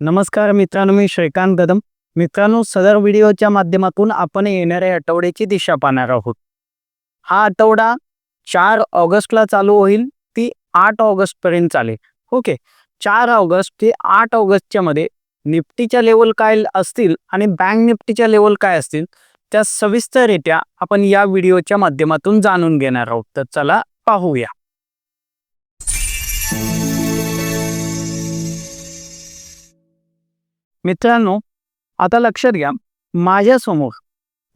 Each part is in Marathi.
नमस्कार मित्रांनो मी श्रीकांत कदम मित्रांनो सदर व्हिडिओच्या माध्यमातून आपण येणाऱ्या आठवड्याची दिशा पाहणार आहोत. हा आठवडा चार ऑगस्टला चालू होईल ती आठ ऑगस्ट पर्यंत चालेल. ओके. चार ऑगस्ट ते आठ ऑगस्टच्या मध्ये निफ्टीच्या लेवल काय असतील आणि बँक निफ्टीच्या लेवल काय असतील त्या सविस्तररित्या आपण या व्हिडिओच्या माध्यमातून जाणून घेणार आहोत. तर चला पाहूया. मित्रांनो आता लक्षात घ्या माझ्यासमोर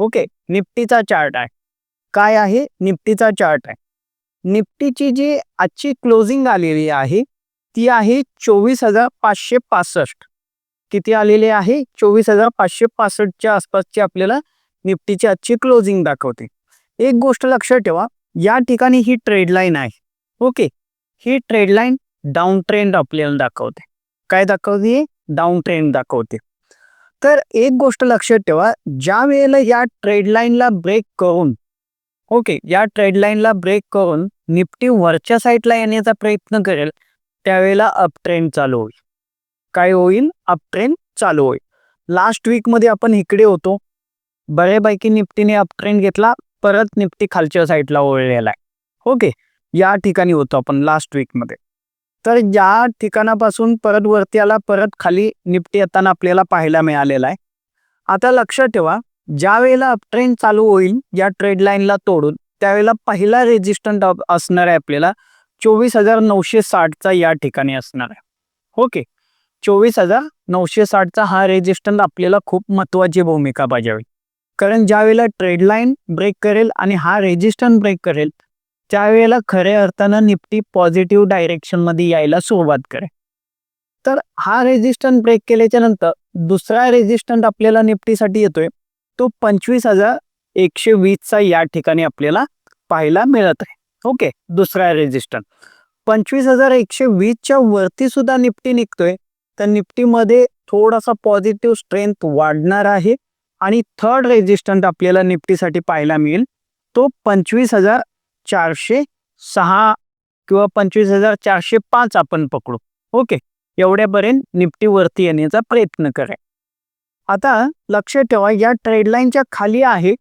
ओके निफ्टीचा चार्ट आहे. काय आहे? निफ्टीचा चार्ट आहे. निफ्टीची जी आजची क्लोजिंग आलेली आहे ती आहे चोवीस हजार पाचशे पासष्ट. किती आलेली आहे? चोवीस हजार पाचशे पासष्टच्या आसपासची आपल्याला निफ्टीची आजची क्लोजिंग दाखवते. एक गोष्ट लक्षात ठेवा या ठिकाणी ही ट्रेड लाईन आहे ओके. ही ट्रेड लाईन डाऊन ट्रेंड आपल्याला दाखवते. काय दाखवते? डाऊन ट्रेंड दाखवते. तर एक गोष्ट लक्षात ठेवा ज्या वेळेला या ट्रेड लाईनला ब्रेक करून ओके या ट्रेड लाईनला ब्रेक करून निफ्टी वरच्या साईडला येण्याचा प्रयत्न करेल त्यावेळेला अप ट्रेंड चालू होईल. काय होईल? अप ट्रेंड चालू होईल. लास्ट वीकमध्ये आपण इकडे होतो. बऱ्यापैकी निफ्टीने अप ट्रेंड घेतला परत निफ्टी खालच्या साईडला ओळलेला आहे. ओके या ठिकाणी होतो आपण लास्ट वीकमध्ये तर या ठिकाणापासून परत वरती आला परत खाली निपटी येताना आपल्याला पाहायला मिळालेला आहे. आता लक्षात ठेवा ज्या वेळेला अपट्रेंड चालू होईल या ट्रेड लाईनला तोडून त्यावेळेला पहिला रेजिस्टंट असणार आहे आपल्याला चोवीस हजार नऊशे साठचा या ठिकाणी असणार आहे. ओके? चोवीस हजार नऊशे साठचा हा रेजिस्टंट आपल्याला खूप महत्वाची भूमिका बजावेल. कारण ज्या वेळेला ट्रेड लाईन ब्रेक करेल आणि हा रेजिस्टंट ब्रेक करेल त्यावेळेला खऱ्या अर्थानं निफ्टी पॉझिटिव्ह डायरेक्शनमध्ये यायला सुरुवात करेल. तर हा रेजिस्टंट ब्रेक केल्याच्यानंतर दुसरा रेजिस्टंट आपल्याला निफ्टीसाठी येतोय. तो पंचवीस हजार एकशे वीसचा या ठिकाणी आपल्याला पाहायला मिळत आहे. ओके दुसरा रेजिस्टंट पंचवीस हजार एकशे वीसच्या वरती सुद्धा निफ्टी निघतोय. तर निफ्टीमध्ये थोडासा पॉझिटिव्ह स्ट्रेंथ वाढणार आहे आणि थर्ड रेजिस्टंट आपल्याला निफ्टीसाठी पाहायला मिळेल. तो पंचवीस हजार चारशे सहा किंवा पंचवीस हजार चारशे पाच आपण पकडू. ओके? एवढ्यापर्यंत निफ्टी वरती येण्याचा प्रयत्न करा. आता लक्ष ठेवा या ट्रेडलाईनच्या खाली आहे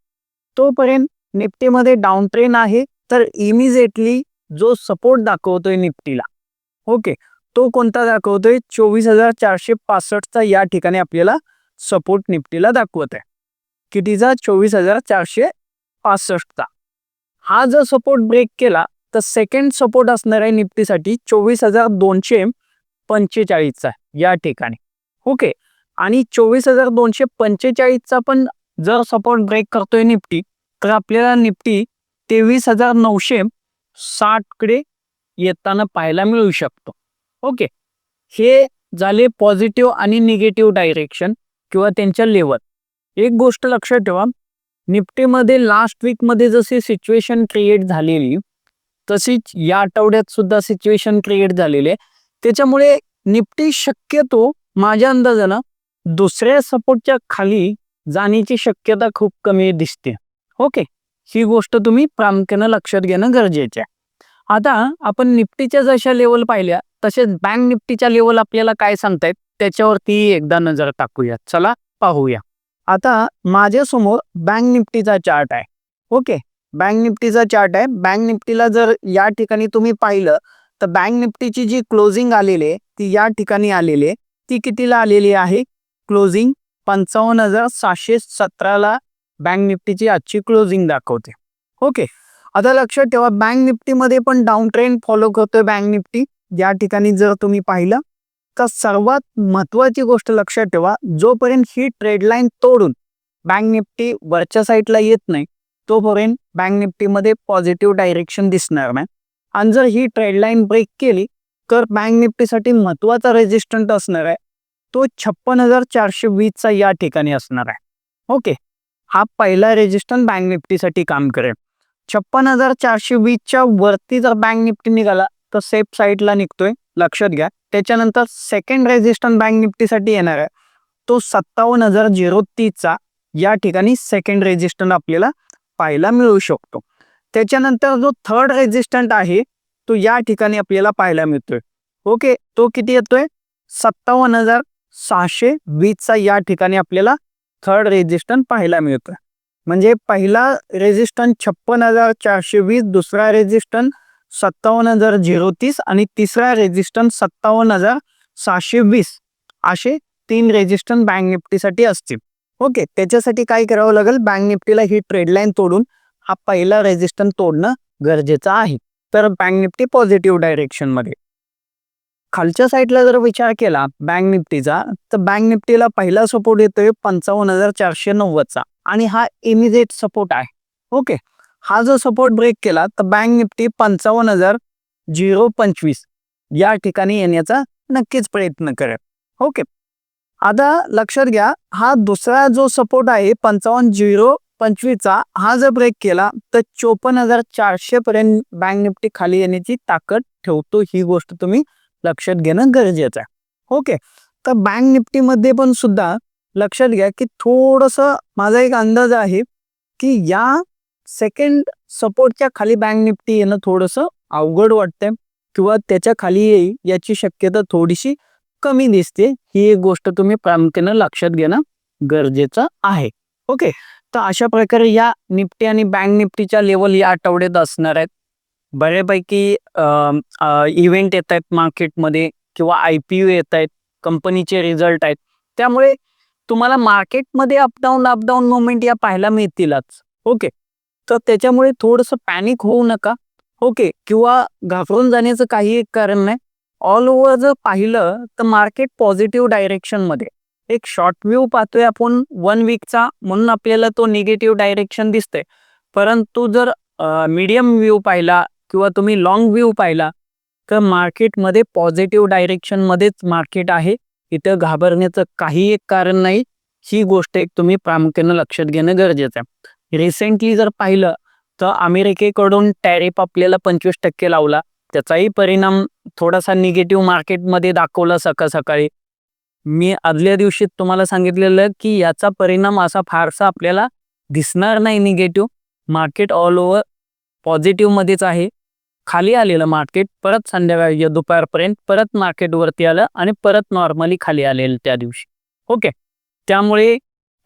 तोपर्यंत निफ्टीमध्ये डाऊन ट्रेन आहे तर इमिजिएटली जो सपोर्ट दाखवतोय निफ्टीला ओके? तो कोणता दाखवतोय? चोवीस हजार चारशे पासष्टचा या ठिकाणी आपल्याला सपोर्ट निफ्टीला दाखवत आहे कितीचा? चोवीस हजार चारशे पासष्टचा हा जर सपोर्ट ब्रेक केला तर सेकंड सपोर्ट असणार आहे निफ्टीसाठी चोवीस हजार दोनशे पंचेचाळीसचा या ठिकाणी. ओके आणि चोवीस हजार दोनशे पंचेचाळीसचा पण जर सपोर्ट ब्रेक करतोय निफ्टी तर आपल्याला निफ्टी तेवीस हजार नऊशे साठकडे येताना पाहायला मिळू शकतो. ओके हे झाले पॉझिटिव्ह आणि निगेटिव्ह डायरेक्शन किंवा त्यांच्या लेवल एक गोष्ट लक्षात ठेवा निफ्टीमध्ये लास्ट वीकमध्ये जशी सिच्युएशन क्रिएट झालेली तशीच या आठवड्यात सुद्धा सिच्युएशन क्रिएट झालेली. आहे त्याच्यामुळे निफ्टी शक्यतो माझ्या अंदाजानं दुसऱ्या सपोर्टच्या खाली जाण्याची शक्यता खूप कमी दिसते. ओके ही गोष्ट तुम्ही प्रामुख्यानं लक्षात घेणं गरजेचं आहे. आता आपण निफ्टीच्या जशा लेवल पाहिल्या तसेच बँक निफ्टीच्या लेवल आपल्याला काय सांगतायत त्याच्यावरती एकदा नजर टाकूया. चला पाहूया. आता माझ्यासमोर बँक निफ्टीचा चार्ट आहे. ओके बँक निफ्टीचा चार्ट आहे. बँक निफ्टीला जर या ठिकाणी तुम्ही पाहिलं तर बँक निफ्टीची जी क्लोजिंग आलेली आहे ती या ठिकाणी आलेली आहे. ती कितीला आलेली आहे? क्लोजिंग पंचावन्न हजार सहाशे सतराला बँक निफ्टीची आजची क्लोजिंग दाखवते. ओके आता लक्षात ठेवा बँक निफ्टीमध्ये पण डाऊन ट्रेंड फॉलो करतोय बँक निफ्टी. या ठिकाणी जर तुम्ही पाहिलं तर सर्वात महत्वाची गोष्ट लक्षात ठेवा जोपर्यंत ही ट्रेड लाईन तोडून बँक निफ्टी वरच्या साईडला येत नाही तोपर्यंत बँक निफ्टीमध्ये पॉझिटिव्ह डायरेक्शन दिसणार नाही. आणि जर ही ट्रेड लाईन ब्रेक केली तर बँक निफ्टीसाठी महत्त्वाचा रेजिस्टंट असणार आहे. तो छप्पन हजार चारशे वीसचा या ठिकाणी असणार आहे. ओके हा पहिला रेजिस्टंट बँक निफ्टीसाठी काम करेल. छप्पन हजार चारशे वीसच्या वरती जर बँक निफ्टी निघाला तर सेफ साईडला निघतोय. लक्षात घ्या. त्याच्यानंतर सेकंड रेजिस्टंट बँक निफ्टीसाठी येणार आहे. तो सत्तावन्न हजार झिरो तीसचा या ठिकाणी सेकंड रेजिस्टंट आपल्याला पाहायला मिळू शकतो. त्याच्यानंतर जो थर्ड रेजिस्टंट आहे तो या ठिकाणी आपल्याला पाहायला मिळतोय. ओके? तो किती येतोय? सत्तावन्न हजार सहाशे वीसचा या ठिकाणी आपल्याला थर्ड रेझिस्टंट पाहायला मिळतोय. म्हणजे पहिला रेजिस्टन्स छप्पन हजार चारशे वीस दुसरा रेजिस्टन्स सत्तावन्न हजार झिरो तीस आणि तिसरा रेजिस्टन्स सत्तावन्न हजार सहाशे वीस असे तीन रेजिस्टन्स बँक निफ्टीसाठी असतील. ओके त्याच्यासाठी काय करावं लागेल? बँक निफ्टीला ही ट्रेड लाईन तोडून हा पहिला रेजिस्टन्स तोडणं गरजेचं आहे. तर बँक निफ्टी पॉझिटिव्ह डायरेक्शनमध्ये खालच्या साईडला जर विचार केला बँक निफ्टीचा तर बँक निफ्टीला पहिला सपोर्ट येतोय पंचावन्न हजार चारशे नव्वदचा आणि हा इमिजिएट सपोर्ट आहे. ओके हा जो सपोर्ट ब्रेक केला तर बँक निफ्टी पंचावन्न हजार झिरो पंचवीस या ठिकाणी येण्याचा नक्कीच प्रयत्न करेल. ओके आता लक्षात घ्या हा दुसरा जो सपोर्ट आहे पंचावन्न झिरो पंचवीसचा हा जर ब्रेक केला तर चोपन्न हजार चारशे पर्यंत बँक निफ्टी खाली येण्याची ताकद ठेवतो ही गोष्ट तुम्ही लक्षात घेणं गरजेचं आहे. ओके तर बँक निफ्टीमध्ये पण सुद्धा लक्षात घ्या की थोडंसं माझा एक अंदाज आहे की या सेकंड सपोर्टच्या खाली बँक निफ्टी येणं थोडंसं अवघड वाटतंय. किंवा त्याच्याखाली येईल याची शक्यता थोडीशी कमी दिसते. ही एक गोष्ट तुम्ही प्रामुख्यानं लक्षात घेणं गरजेचं आहे. ओके? तर अशा प्रकारे या निफ्टी आणि बँक निफ्टीच्या लेवल या आठवड्यात असणार आहेत. बऱ्यापैकी इव्हेंट येत आहेत मार्केटमध्ये किंवा आय पी यू येत आहेत कंपनीचे रिझल्ट आहेत. त्यामुळे तुम्हाला मार्केटमध्ये अपडाऊन अपडाऊन मुवमेंट या पाहायला मिळतीलच. ओके? तर त्याच्यामुळे थोडंसं पॅनिक होऊ नका. ओके किंवा घाबरून जाण्याचं काही एक कारण नाही. ऑल ओव्हर जर पाहिलं तर मार्केट पॉझिटिव्ह डायरेक्शनमध्ये एक शॉर्ट व्ह्यू पाहतोय आपण वन वीकचा म्हणून आपल्याला तो निगेटिव्ह डायरेक्शन दिसतंय. परंतु जर मीडियम व्ह्यू पाहिला किंवा तुम्ही लॉंग व्ह्यू पाहिला तर मार्केटमध्ये पॉझिटिव्ह डायरेक्शनमध्येच मार्केट आहे. इथं घाबरण्याचं काही एक कारण नाही. ही गोष्ट एक तुम्ही प्रामुख्यानं लक्षात घेणं गरजेचं आहे. रिसेंटली जर पाहिलं तर अमेरिकेकडून टॅरिफ आपल्याला पंचवीस टक्के लावला. त्याचाही परिणाम थोडासा निगेटिव्ह मार्केटमध्ये दाखवला सकाळ सकाळी. मी आदल्या दिवशी तुम्हाला सांगितलेलं की याचा परिणाम असा फारसा आपल्याला दिसणार नाही निगेटिव्ह मार्केट ऑल ओव्हर पॉझिटिव्हमध्येच आहे. खाली आलेलं मार्केट परत संध्याकाळी दुपारपर्यंत परत मार्केटवरती आलं आणि परत नॉर्मली खाली आलेलं त्या दिवशी. ओके त्यामुळे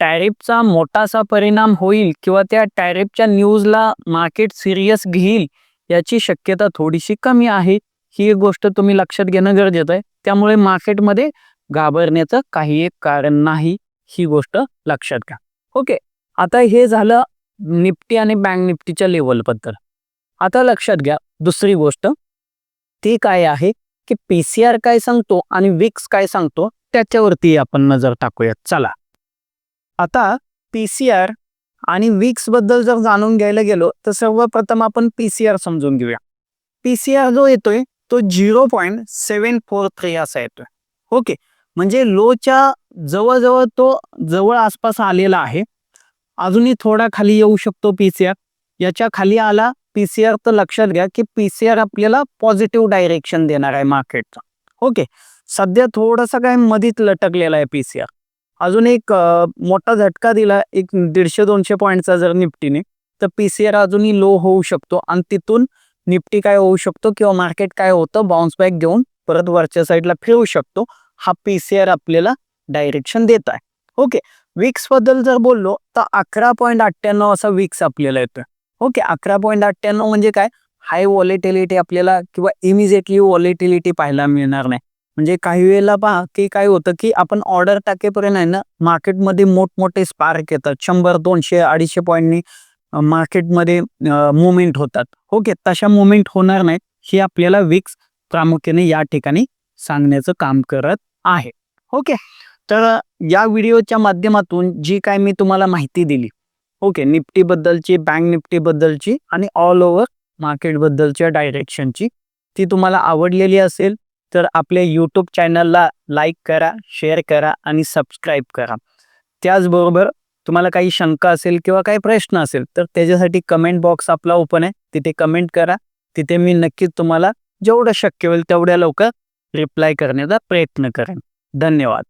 टॅरिफचा मोठासा परिणाम होईल किंवा त्या टॅरिफच्या न्यूजला मार्केट सिरियस घेईल याची शक्यता थोडीशी कमी आहे ही एक गोष्ट तुम्ही लक्षात घेणं गरजेचं आहे. त्यामुळे मार्केटमध्ये घाबरण्याचं काही एक कारण नाही ही गोष्ट लक्षात घ्या. ओके आता हे झालं निफ्टी आणि बँक निफ्टीच्या लेवलबद्दल आता लक्षात घ्या दुसरी गोष्ट ती काय आहे की पी सी आर काय सांगतो आणि विक्स काय सांगतो त्याच्यावरती आपण नजर टाकूयात. चला. आता पी सी आर आणि विक्सबद्दल जर जाणून घ्यायला गेलो तर सर्वप्रथम आपण पी सी आर समजून घेऊया. पी सी आर जो येतोय तो zero point seven four three असा येतोय. ओके? म्हणजे लोच्या जवळजवळ तो जवळ आसपास आलेला आहे. अजूनही थोडा खाली येऊ शकतो पी सी आर. याच्या खाली आला पी सी आर तर लक्षात घ्या की पी सी आर आपल्याला पॉझिटिव्ह डायरेक्शन देणार आहे मार्केटचा. ओके? सध्या थोडासा काय मधीत लटकलेला आहे पी सी आर. अजून एक मोठा झटका दिला एक दीडशे दोनशे पॉईंटचा जर निफ्टीने तर पी सी आर अजूनही लो होऊ शकतो आणि तिथून निफ्टी काय होऊ शकतो किंवा मार्केट काय होतं बाउन्स बॅक घेऊन परत वरच्या साईडला फिरवू शकतो हा पी सी आर आपल्याला डायरेक्शन देत आहे. ओके विक्सबद्दल जर बोललो तर अकरा पॉईंट अठ्ठ्याण्णव असा विक्स आपल्याला येतोय. ओके अकरा पॉईंट अठ्ठ्याण्णव म्हणजे काय? हाय व्हॉलेटिलिटी आपल्याला किंवा इमिजिएटली व्हॉलेटिलिटी पाहायला मिळणार नाही. म्हणजे काही वेळेला पहा की काय होतं की आपण ऑर्डर टाकेपर्यंत आहे ना मार्केटमध्ये मोठमोठे स्पार्क येतात. शंभर दोनशे अडीचशे पॉईंटनी मार्केटमध्ये मुवमेंट होतात. ओके तशा मुवमेंट होणार नाहीत ही आपल्याला विक्स प्रामुख्याने या ठिकाणी सांगण्याचं काम करत आहे. ओके तर या व्हिडिओच्या माध्यमातून जी काय मी तुम्हाला माहिती दिली ओके निफ्टीबद्दलची बँक निफ्टीबद्दलची आणि ऑल ओव्हर मार्केटबद्दलच्या डायरेक्शनची ती तुम्हाला आवडलेली असेल तर आपल्या यूट्यूब चॅनलला लाईक करा शेअर करा आणि सबस्क्राईब करा. त्याचबरोबर तुम्हाला काही शंका असेल किंवा काही प्रश्न असेल तर त्याच्यासाठी कमेंट बॉक्स आपला ओपन आहे. तिथे कमेंट करा. तिथे मी नक्कीच तुम्हाला जेवढं शक्य होईल तेवढ्या लवकर रिप्लाय करण्याचा प्रयत्न करेन. धन्यवाद.